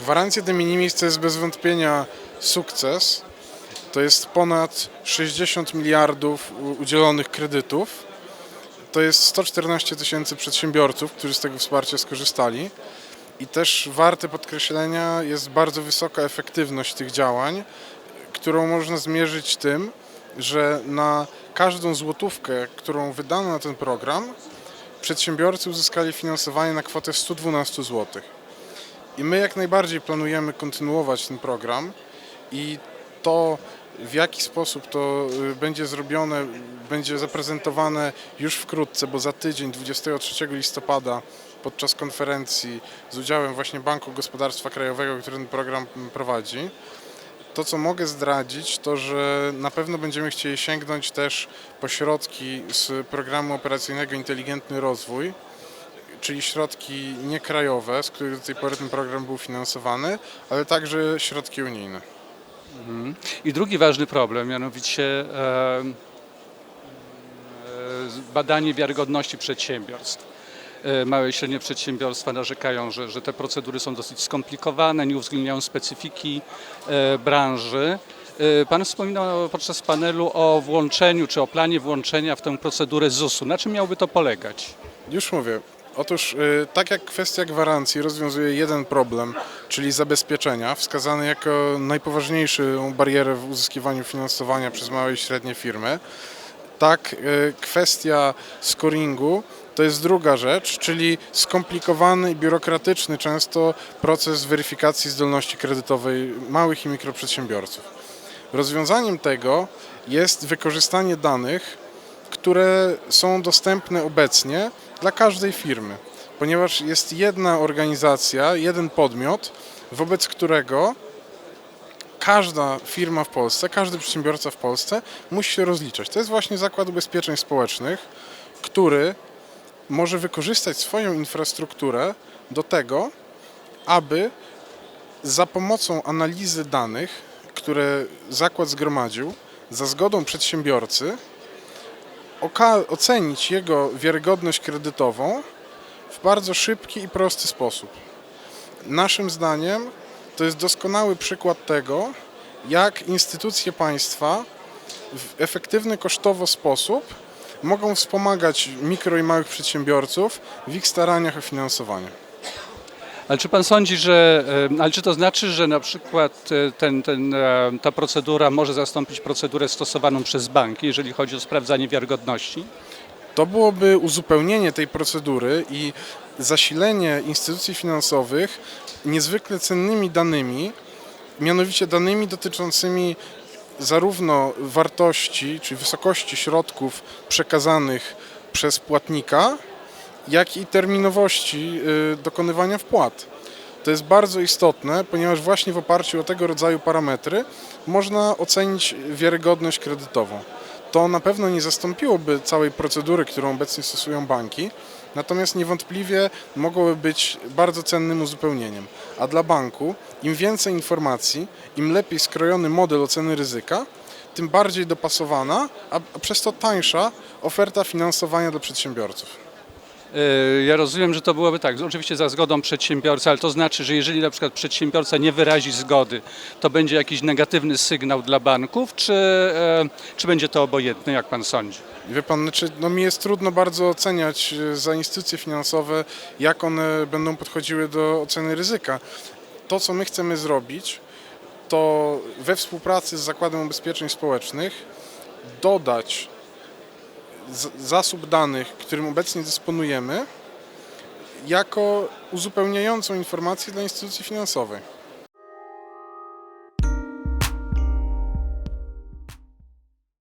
Gwarancje de minimis to jest bez wątpienia sukces. To jest ponad 60 miliardów udzielonych kredytów. To jest 114 tysięcy przedsiębiorców, którzy z tego wsparcia skorzystali. I też warte podkreślenia jest bardzo wysoka efektywność tych działań, którą można zmierzyć tym, że na każdą złotówkę, którą wydano na ten program, przedsiębiorcy uzyskali finansowanie na kwotę 112 zł. I my jak najbardziej planujemy kontynuować ten program i to w jaki sposób to y, będzie zrobione, będzie zaprezentowane już wkrótce, bo za tydzień, 23 listopada, podczas konferencji z udziałem właśnie Banku Gospodarstwa Krajowego, który ten program mm, prowadzi. To, co mogę zdradzić, to że na pewno będziemy chcieli sięgnąć też po środki z programu operacyjnego Inteligentny Rozwój, czyli środki niekrajowe, z których do tej pory ten program był finansowany, ale także środki unijne. I drugi ważny problem, mianowicie e, e, badanie wiarygodności przedsiębiorstw. E, Małe i średnie przedsiębiorstwa narzekają, że, że te procedury są dosyć skomplikowane, nie uwzględniają specyfiki e, branży. E, Pan wspominał podczas panelu o włączeniu, czy o planie włączenia w tę procedurę ZUS-u. Na czym miałby to polegać? Już mówię. Otóż, y, tak jak kwestia gwarancji rozwiązuje jeden problem, czyli zabezpieczenia, wskazany jako najpoważniejszą barierę w uzyskiwaniu finansowania przez małe i średnie firmy, tak y, kwestia scoringu to jest druga rzecz, czyli skomplikowany i biurokratyczny często proces weryfikacji zdolności kredytowej małych i mikroprzedsiębiorców. Rozwiązaniem tego jest wykorzystanie danych, które są dostępne obecnie dla każdej firmy, ponieważ jest jedna organizacja, jeden podmiot, wobec którego każda firma w Polsce, każdy przedsiębiorca w Polsce musi się rozliczać. To jest właśnie Zakład Ubezpieczeń Społecznych, który może wykorzystać swoją infrastrukturę do tego, aby za pomocą analizy danych, które zakład zgromadził, za zgodą przedsiębiorcy, ocenić jego wiarygodność kredytową w bardzo szybki i prosty sposób. Naszym zdaniem to jest doskonały przykład tego, jak instytucje państwa w efektywny kosztowo sposób mogą wspomagać mikro i małych przedsiębiorców w ich staraniach o finansowanie. Ale czy pan sądzi, że, e, ale czy to znaczy, że na przykład e, ten, ten, e, ta procedura może zastąpić procedurę stosowaną przez banki, jeżeli chodzi o sprawdzanie wiarygodności? To byłoby uzupełnienie tej procedury i zasilenie instytucji finansowych niezwykle cennymi danymi, mianowicie danymi dotyczącymi zarówno wartości czy wysokości środków przekazanych przez płatnika, jak i terminowości y, dokonywania wpłat. To jest bardzo istotne, ponieważ właśnie w oparciu o tego rodzaju parametry można ocenić wiarygodność kredytową. To na pewno nie zastąpiłoby całej procedury, którą obecnie stosują banki, natomiast niewątpliwie mogłoby być bardzo cennym uzupełnieniem. A dla banku im więcej informacji, im lepiej skrojony model oceny ryzyka, tym bardziej dopasowana, a a przez to tańsza oferta finansowania dla przedsiębiorców. E, Ja rozumiem, że to byłoby tak, oczywiście za zgodą przedsiębiorcy, ale to znaczy, że jeżeli na przykład przedsiębiorca nie wyrazi zgody, to będzie jakiś negatywny sygnał dla banków, czy, e, czy będzie to obojętne, jak pan sądzi? Wie pan, znaczy, no mi jest trudno bardzo oceniać e, za instytucje finansowe, jak one będą podchodziły do oceny ryzyka. To, co my chcemy zrobić, to we współpracy z Zakładem Ubezpieczeń Społecznych dodać zasób danych, którym obecnie dysponujemy, jako uzupełniającą informację dla instytucji finansowej.